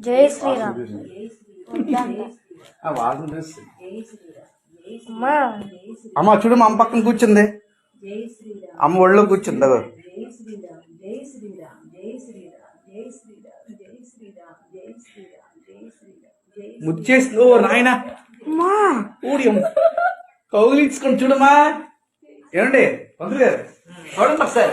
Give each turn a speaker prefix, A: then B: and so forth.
A: జై శ్రీరామ్.
B: అమ్మా.
C: అమ్మ చూడు మా అమ్మ పక్కన కూర్చుంది. అమ్మ ఒళ్ళో కూర్చుంది అగో. ముచ్చేసి ఓ నాయన.
B: అమ్మా.
C: ఊడి కౌగిలించుకొని చూడమ్మా. ఏమండి? పంతులు గారు. చూడండి ఒకసారి.